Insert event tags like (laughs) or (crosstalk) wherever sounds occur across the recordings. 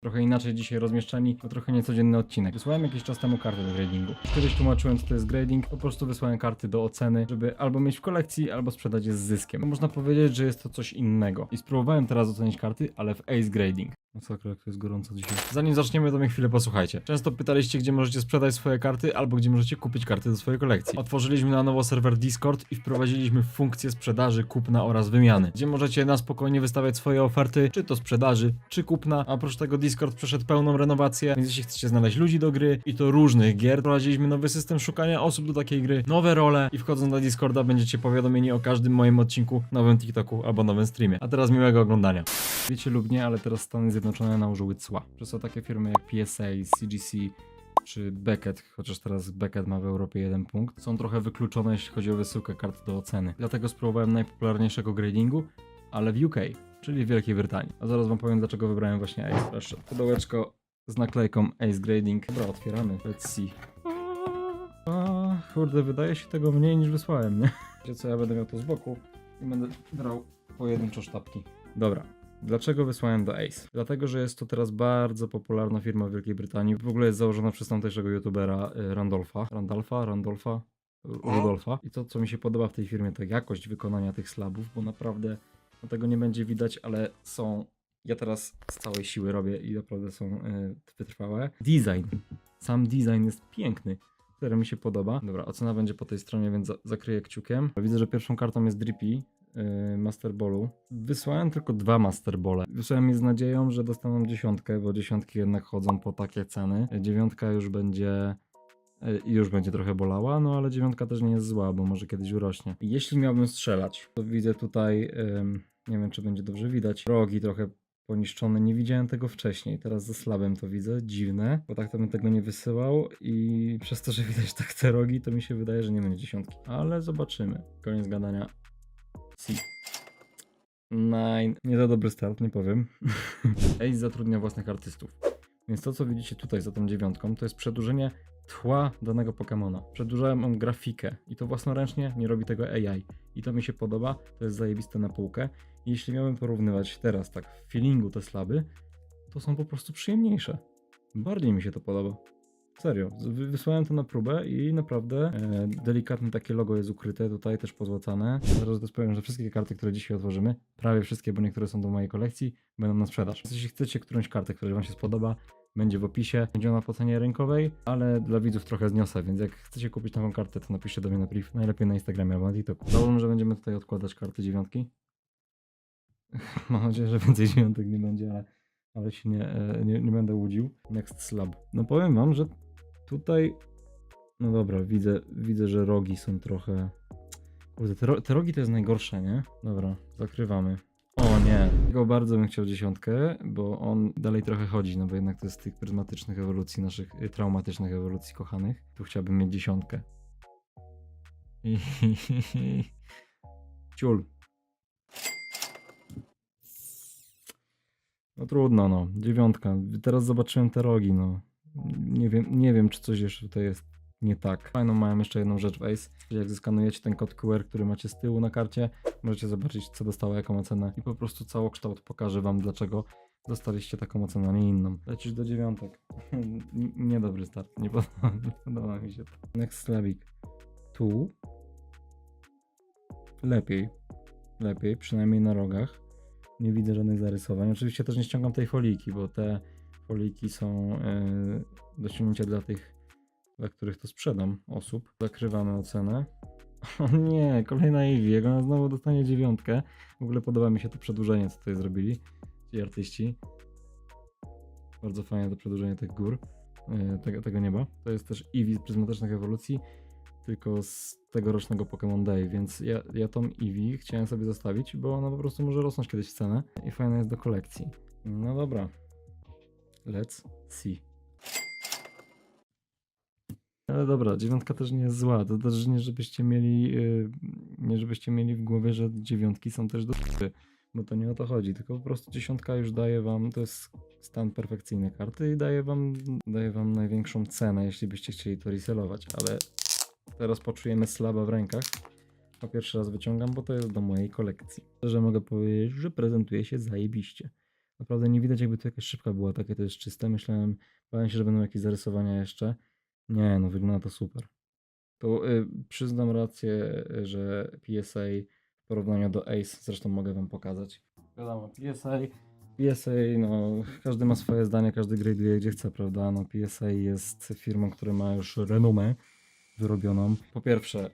Trochę inaczej dzisiaj rozmieszczeni, to trochę niecodzienny odcinek. Wysłałem jakiś czas temu karty do gradingu. Kiedyś tłumaczyłem, co to jest grading, po prostu wysłałem karty do oceny, żeby albo mieć w kolekcji, albo sprzedać je z zyskiem. Można powiedzieć, że jest to coś innego. I spróbowałem teraz ocenić karty, ale w Ace Grading. Masakra, jak to jest gorąco dzisiaj. Zanim zaczniemy, to mnie chwilę posłuchajcie. Często pytaliście, gdzie możecie sprzedać swoje karty, albo gdzie możecie kupić karty do swojej kolekcji. Otworzyliśmy na nowo serwer Discord i wprowadziliśmy funkcję sprzedaży, kupna oraz wymiany, gdzie możecie na spokojnie wystawiać swoje oferty, czy to sprzedaży, czy kupna. A oprócz tego Discord przeszedł pełną renowację, więc jeśli chcecie znaleźć ludzi do gry i to różnych gier, wprowadziliśmy nowy system szukania osób do takiej gry, nowe role i wchodząc na Discorda będziecie powiadomieni o każdym moim odcinku, nowym TikToku albo nowym streamie. A teraz miłego oglądania. Wiecie lub nie, ale teraz Stany Zjednoczone nałożyły cła. Przez to takie firmy jak PSA, CGC czy Beckett, chociaż teraz Beckett ma w Europie jeden punkt, są trochę wykluczone jeśli chodzi o wysyłkę kart do oceny. Dlatego spróbowałem najpopularniejszego gradingu, ale w UK, czyli w Wielkiej Brytanii. A zaraz wam powiem dlaczego wybrałem właśnie Ace. Proszę, pudełeczko z naklejką Ace Grading. Dobra, otwieramy. Let's see. A, kurde, wydaje się tego mniej niż wysłałem, nie? Wiecie co, ja będę miał to z boku i będę brał pojedynczo sztabki. Dobra. Dlaczego wysłałem do Ace? Dlatego, że jest to teraz bardzo popularna firma w Wielkiej Brytanii. W ogóle jest założona przez tamtejszego youtubera y, Randolfa. Randolfa? Randolfa? Rudolfa. I to, co mi się podoba w tej firmie, to jakość wykonania tych slabów, bo naprawdę no, tego nie będzie widać, ale są. Ja teraz z całej siły robię i naprawdę są y, wytrwałe. Design. Sam design jest piękny który mi się podoba. Dobra, ocena będzie po tej stronie, więc za zakryję kciukiem. Widzę, że pierwszą kartą jest Drippy. Yy, Master Ballu. Wysłałem tylko dwa Master Bole. Wysłałem je z nadzieją, że dostaną dziesiątkę, bo dziesiątki jednak chodzą po takie ceny. Dziewiątka już będzie yy, już będzie trochę bolała, no ale dziewiątka też nie jest zła, bo może kiedyś urośnie. Jeśli miałbym strzelać, to widzę tutaj, nie wiem czy będzie dobrze widać, rogi trochę poniszczone. Nie widziałem tego wcześniej. Teraz ze slabem to widzę. Dziwne, bo tak to bym tego nie wysyłał i przez to, że widać tak te rogi, to mi się wydaje, że nie będzie dziesiątki. Ale zobaczymy. Koniec gadania. Nine. Nie za dobry start, nie powiem. (laughs) Ace zatrudnia własnych artystów. Więc to, co widzicie tutaj za tą dziewiątką, to jest przedłużenie tła danego Pokemona. Przedłużałem on grafikę i to własnoręcznie, nie robi tego AI. I to mi się podoba, to jest zajebiste na półkę. I jeśli miałbym porównywać teraz tak w feelingu te slaby, to są po prostu przyjemniejsze. Bardziej mi się to podoba. Serio, wysłałem to na próbę i naprawdę e, delikatne takie logo jest ukryte, tutaj też pozłacane. Zaraz też że wszystkie karty, które dzisiaj otworzymy, prawie wszystkie, bo niektóre są do mojej kolekcji, będą na sprzedaż. Jeśli chcecie którąś kartę, która Wam się spodoba, będzie w opisie, będzie ona po cenie rynkowej, ale dla widzów trochę zniosę, więc jak chcecie kupić nową kartę, to napiszcie do mnie na priv, najlepiej na Instagramie albo na TikToku. Założę, że będziemy tutaj odkładać karty dziewiątki. (laughs) Mam nadzieję, że więcej dziewiątek nie będzie, ale, ale się nie, e, nie, nie będę łudził. Next slab. No powiem wam, że tutaj. No dobra, widzę, widzę, że rogi są trochę. Kurde, te, ro, te rogi to jest najgorsze, nie? Dobra, zakrywamy. O nie, tego bardzo bym chciał dziesiątkę, bo on dalej trochę chodzi, no bo jednak to jest z tych pryzmatycznych ewolucji, naszych y, traumatycznych ewolucji kochanych. Tu chciałbym mieć dziesiątkę. (laughs) Ciul. No trudno, no. Dziewiątka. Teraz zobaczyłem te rogi, no. Nie wiem, nie wiem, czy coś jeszcze tutaj jest nie tak. Fajną mają jeszcze jedną rzecz w Ace. Jak zeskanujecie ten kod QR, który macie z tyłu na karcie, możecie zobaczyć, co dostała jaką ocenę i po prostu całokształt pokaże wam, dlaczego dostaliście taką ocenę, a nie inną. Lecisz do dziewiątek. (laughs) Niedobry start. Nie podoba, (laughs) nie podoba mi się to. Next Slavik. Tu. Lepiej. Lepiej, przynajmniej na rogach. Nie widzę żadnych zarysowań. Oczywiście też nie ściągam tej foliki, bo te foliki są yy, do ściągnięcia dla tych, dla których to sprzedam osób. Zakrywamy ocenę. (laughs) O nie, kolejna Eevee, jak ona znowu dostanie dziewiątkę. W ogóle podoba mi się to przedłużenie, co tutaj zrobili ci artyści. Bardzo fajne to przedłużenie tych gór, yy, tego, tego nieba. To jest też Eevee z pryzmatycznych ewolucji, tylko z tegorocznego Pokémon Day, więc ja, ja tą Eevee chciałem sobie zostawić, bo ona po prostu może rosnąć kiedyś w cenę i fajna jest do kolekcji. No dobra. Let's see. Ale dobra, dziewiątka też nie jest zła. To też nie żebyście mieli, yy, nie żebyście mieli w głowie, że dziewiątki są też do bo to nie o to chodzi. Tylko po prostu dziesiątka już daje wam, to jest stan perfekcyjny karty i daje wam, daje wam największą cenę, jeśli byście chcieli to reselować, ale teraz poczujemy slaba w rękach. Po pierwszy raz wyciągam, bo to jest do mojej kolekcji. Że mogę powiedzieć, że prezentuje się zajebiście. Naprawdę nie widać jakby to jakaś szybka była, takie to jest czyste. Myślałem, bałem się, że będą jakieś zarysowania jeszcze. Nie, no wygląda to super. To y, przyznam rację, y, że PSA w porównaniu do Ace, zresztą mogę wam pokazać. Wiadomo, PSA, PSA, no każdy ma swoje zdanie, każdy graduje gdzie chce, prawda? No PSA jest firmą, która ma już renomę wyrobioną. Po pierwsze,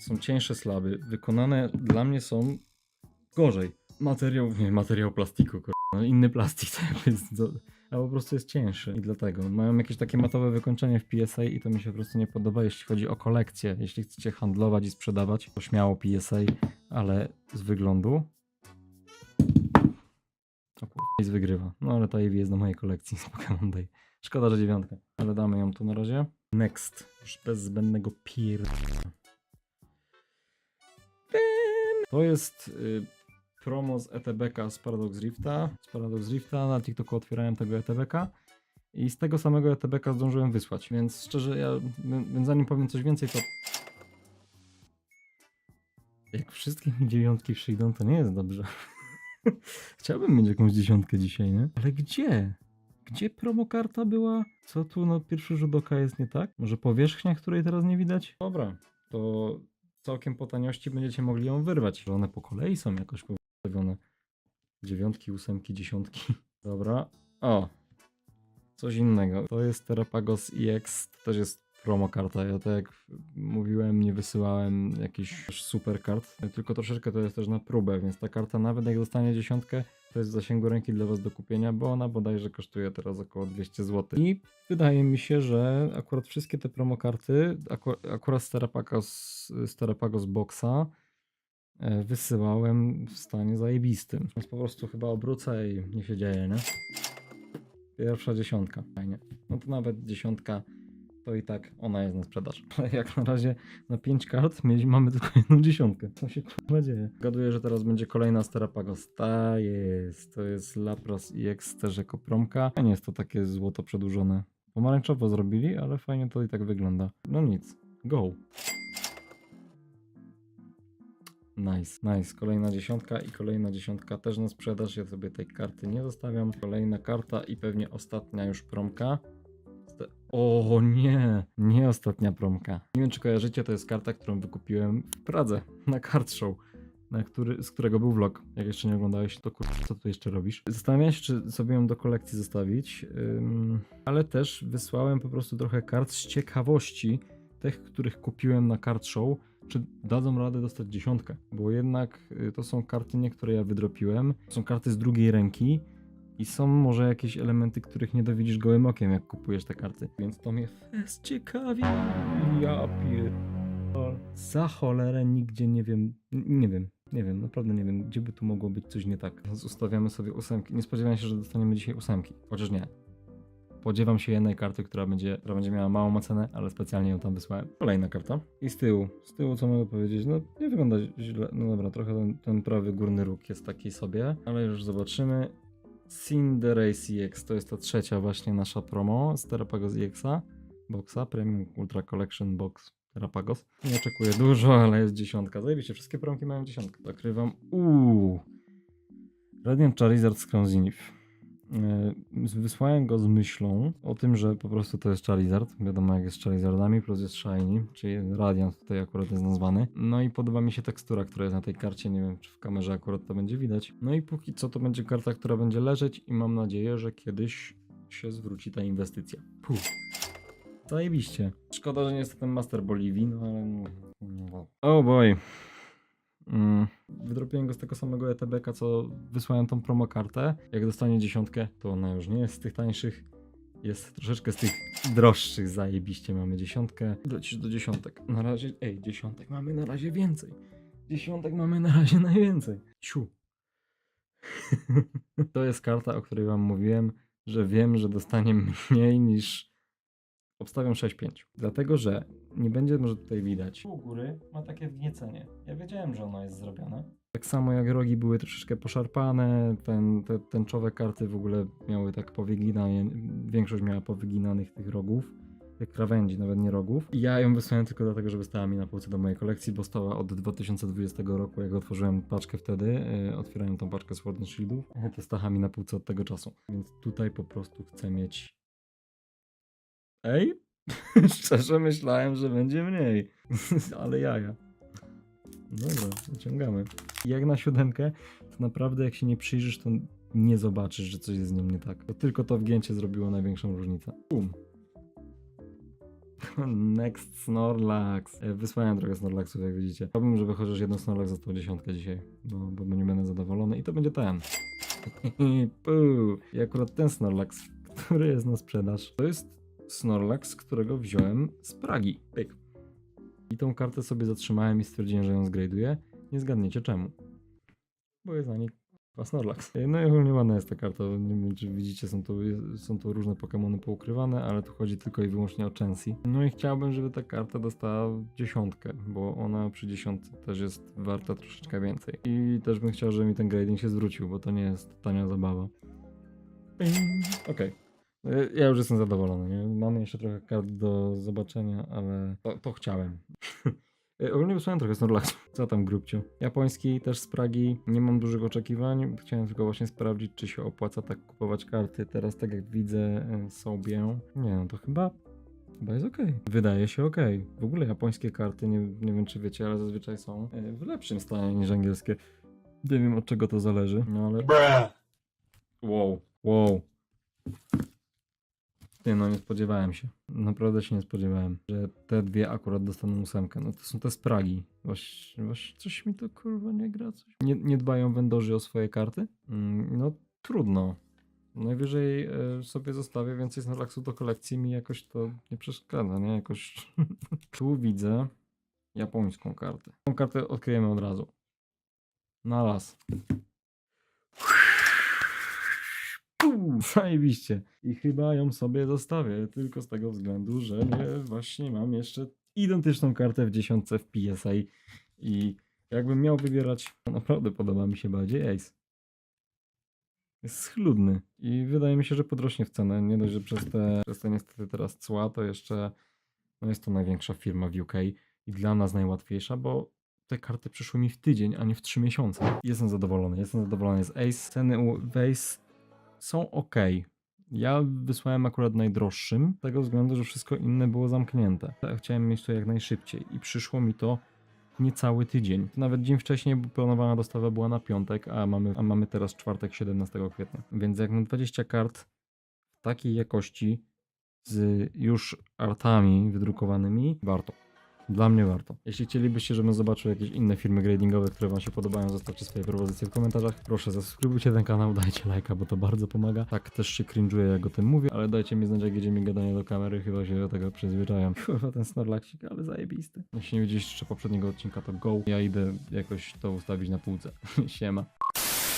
są cieńsze slaby, wykonane dla mnie są gorzej. Materiał, nie, materiał plastiku, inny plastik, (laughs) to, a po prostu jest cięższy i dlatego. Mają jakieś takie matowe wykończenie w PSA i to mi się po prostu nie podoba, jeśli chodzi o kolekcję. Jeśli chcecie handlować i sprzedawać, to śmiało PSA, ale z wyglądu... O kurwa, wygrywa. No ale ta Eevee jest do mojej kolekcji z Pokémon Day. Szkoda, że dziewiątka. Ale damy ją tu na razie. Next. Już bez zbędnego pier... To jest y, promo z ETBK z Paradox Rifta. Z Paradox Rifta na TikToku otwierałem tego ETBK i z tego samego ETBK zdążyłem wysłać, więc szczerze, ja, więc zanim powiem coś więcej, to jak wszystkie mi dziewiątki przyjdą, to nie jest dobrze. (laughs) Chciałbym mieć jakąś dziesiątkę dzisiaj, nie? Ale gdzie? Gdzie promokarta była? Co tu na pierwszy rzut oka jest nie tak? Może powierzchnia, której teraz nie widać? Dobra, to całkiem po taniości będziecie mogli ją wyrwać. One po kolei są jakoś postawione. Dziewiątki, ósemki, dziesiątki. (laughs) Dobra. O! Coś innego. To jest Terapagos EX. To też jest promo karta. Ja tak jak mówiłem, nie wysyłałem jakichś super kart. Tylko troszeczkę to jest też na próbę, więc ta karta nawet jak dostanie dziesiątkę, to jest w zasięgu ręki dla Was do kupienia, bo ona bodajże kosztuje teraz około 200 zł. I wydaje mi się, że akurat wszystkie te promokarty, aku, akurat z Terapagos, Boxa, wysyłałem w stanie zajebistym. Więc po prostu chyba obrócę i nie się dzieje, nie? Pierwsza dziesiątka, fajnie. No to nawet dziesiątka, to i tak ona jest na sprzedaż. (laughs) Ale jak na razie na 5 kart mieli, mamy tylko jedną dziesiątkę. Co się kurwa dzieje? Gaduję, że teraz będzie kolejna Sterapagos. Ta jest, to jest Lapras EX też jako promka. Nie jest to takie złoto przedłużone. Pomarańczowo zrobili, ale fajnie to i tak wygląda. No nic, go. Nice, nice. Kolejna dziesiątka i kolejna dziesiątka też na sprzedaż. Ja sobie tej karty nie zostawiam. Kolejna karta i pewnie ostatnia już promka. O nie, nie ostatnia promka. Nie wiem czy kojarzycie, to jest karta, którą wykupiłem w Pradze na Card Show. Na który, z którego był vlog. Jak jeszcze nie oglądałeś, to kur... co tu jeszcze robisz? Zastanawiam się, czy sobie ją do kolekcji zostawić, ale też wysłałem po prostu trochę kart z ciekawości, tych, których kupiłem na Card Show, czy dadzą radę dostać dziesiątkę, bo jednak y, to są karty nie, które ja wydropiłem, są karty z drugiej ręki i są może jakieś elementy, których nie dowidzisz gołym okiem, jak kupujesz te karty, więc to mnie fest ciekawi. Ja pier... Za cholerę nigdzie nie wiem, nie wiem, nie wiem, naprawdę nie wiem, gdzie by tu mogło być coś nie tak. Więc ustawiamy sobie ósemki. Nie spodziewałem się, że dostaniemy dzisiaj ósemki, chociaż nie. Spodziewam się jednej karty, która będzie, która będzie miała małą ocenę, ale specjalnie ją tam wysłałem. Kolejna karta. I z tyłu. Z tyłu co mogę powiedzieć? No nie wygląda źle. No dobra, trochę ten, ten prawy górny róg jest taki sobie, ale już zobaczymy. Cinderace EX to jest ta trzecia właśnie nasza promo z Terapagos EXa. Boxa, Premium Ultra Collection Box Terapagos. Nie oczekuję dużo, ale jest dziesiątka. Zajebiście, wszystkie promki mają dziesiątkę. Zakrywam. Uuu. Radiant Charizard z. Yy, Wysłałem go z myślą o tym, że po prostu to jest Charizard. Wiadomo jak jest Charizardami, plus jest Shiny, czyli Radiant tutaj akurat jest nazwany. No i podoba mi się tekstura, która jest na tej karcie. Nie wiem, czy w kamerze akurat to będzie widać. No i póki co to będzie karta, która będzie leżeć i mam nadzieję, że kiedyś się zwróci ta inwestycja. Puh. Zajebiście. Szkoda, że nie jest to ten Master Boliwii, no ale... no. Oh boy. Mm. Wydropiłem go z tego samego ETBK, co wysłałem tą promokartę. Jak dostanie dziesiątkę, to ona już nie jest z tych tańszych. Jest troszeczkę z tych droższych. Zajebiście mamy dziesiątkę. Lecisz do dziesiątek. Na razie, ej, dziesiątek mamy na razie więcej. Dziesiątek mamy na razie najwięcej. Ciu. (laughs) to jest karta, o której wam mówiłem, że wiem, że dostanie mniej niż Obstawiam 6-5. Dlatego, że nie będzie może tutaj widać. U góry ma takie wgniecenie. Ja wiedziałem, że ono jest zrobione. Tak samo jak rogi były troszeczkę poszarpane, ten, te tęczowe karty w ogóle miały tak powyginane, większość miała powyginanych tych rogów. tych krawędzi, nawet nie rogów. I ja ją wysłałem tylko dlatego, żeby stała mi na półce do mojej kolekcji, bo stała od 2020 roku, jak otworzyłem paczkę wtedy, yy, otwierałem tą paczkę Sword and Shieldów, to stała mi na półce od tego czasu. Więc tutaj po prostu chcę mieć... Ej? (laughs) Szczerze myślałem, że będzie mniej. (laughs) Ale jaja. Dobra, wyciągamy. Jak na siódemkę, to naprawdę jak się nie przyjrzysz, to nie zobaczysz, że coś jest z nią nie tak. Tylko to wgięcie zrobiło największą różnicę. (laughs) Next Snorlax. E, Wysłałem trochę Snorlaxów, jak widzicie. Chciałbym, żeby chociaż jeden Snorlax został dziesiątkę dzisiaj, bo, bo nie będę zadowolony i to będzie ten. I akurat ten Snorlax, który jest na sprzedaż, to jest Snorlax, którego wziąłem z Pragi. Pyk. I tą kartę sobie zatrzymałem i stwierdziłem, że ją zgraduję. Nie zgadniecie czemu. Bo jest na niej Snorlax. No i ogólnie ładna jest ta karta. Nie wiem, czy widzicie, są tu, są tu różne Pokémony poukrywane, ale tu chodzi tylko i wyłącznie o Chansey. No i chciałbym, żeby ta karta dostała dziesiątkę, bo ona przy dziesiątce też jest warta troszeczkę więcej. I też bym chciał, żeby mi ten grading się zwrócił, bo to nie jest tania zabawa. Okej. Y, Ja już jestem zadowolony. Nie? Mamy jeszcze trochę kart do zobaczenia, ale to, to chciałem. Y, (laughs) Ogólnie wysłałem trochę Snorlaxu. Co tam, grubcio? Japoński, też z Pragi. Nie mam dużych oczekiwań. Chciałem tylko właśnie sprawdzić, czy się opłaca tak kupować karty. Teraz, tak jak widzę y, sobie... Nie no, to chyba... Chyba jest okej. Wydaje się okej. W ogóle japońskie karty, nie, nie wiem czy wiecie, ale zazwyczaj są y, w lepszym stanie niż angielskie. Nie wiem od czego to zależy, no ale... Wow, wow. Ty, no nie spodziewałem się. Naprawdę się nie spodziewałem, że te dwie akurat dostaną ósemkę. No to są te z Pragi. Właśnie, właśnie coś mi to kurwa nie gra. Coś. Nie, nie dbają wendorzy o swoje karty? Mm, no trudno. Najwyżej e, sobie zostawię więcej Snorlaxów do kolekcji, mi jakoś to nie przeszkadza, nie? Jakoś... (laughs) tu widzę japońską kartę. Tą kartę odkryjemy od razu. Na raz. Pum, (laughs) Zajebiście. I chyba ją sobie zostawię, tylko z tego względu, że nie, właśnie mam jeszcze identyczną kartę w dziesiątce w PSA i jakbym miał wybierać, naprawdę podoba mi się bardziej Ace. Jest schludny i wydaje mi się, że podrośnie w cenę. Nie dość, że przez te, przez te niestety teraz cła, to jeszcze no jest to największa firma w UK i dla nas najłatwiejsza, bo te karty przyszły mi w tydzień, a nie w trzy miesiące. Jestem zadowolony, jestem zadowolony z Ace. Ceny u Ace są ok. Ja wysłałem akurat najdroższym, z tego względu, że wszystko inne było zamknięte. Chciałem mieć to jak najszybciej i przyszło mi to niecały tydzień. Nawet dzień wcześniej planowana dostawa była na piątek, a mamy, a mamy teraz czwartek 17 kwietnia. Więc jak na 20 kart w takiej jakości z już artami wydrukowanymi, warto. Dla mnie warto. Jeśli chcielibyście, żebym zobaczył jakieś inne filmy gradingowe, które Wam się podobają, zostawcie swoje propozycje w komentarzach. Proszę zasubskrybujcie ten kanał, dajcie lajka, bo to bardzo pomaga. Tak też się cringe'uję, jak o tym mówię, ale dajcie mi znać, jak jedzie mi gadanie do kamery, chyba się do tego przyzwyczajam. (laughs) Kurwa, ten snorlaksik, ale zajebisty. Jeśli nie widzieliście jeszcze poprzedniego odcinka, to go. Ja idę jakoś to ustawić na półce. (laughs) Siema.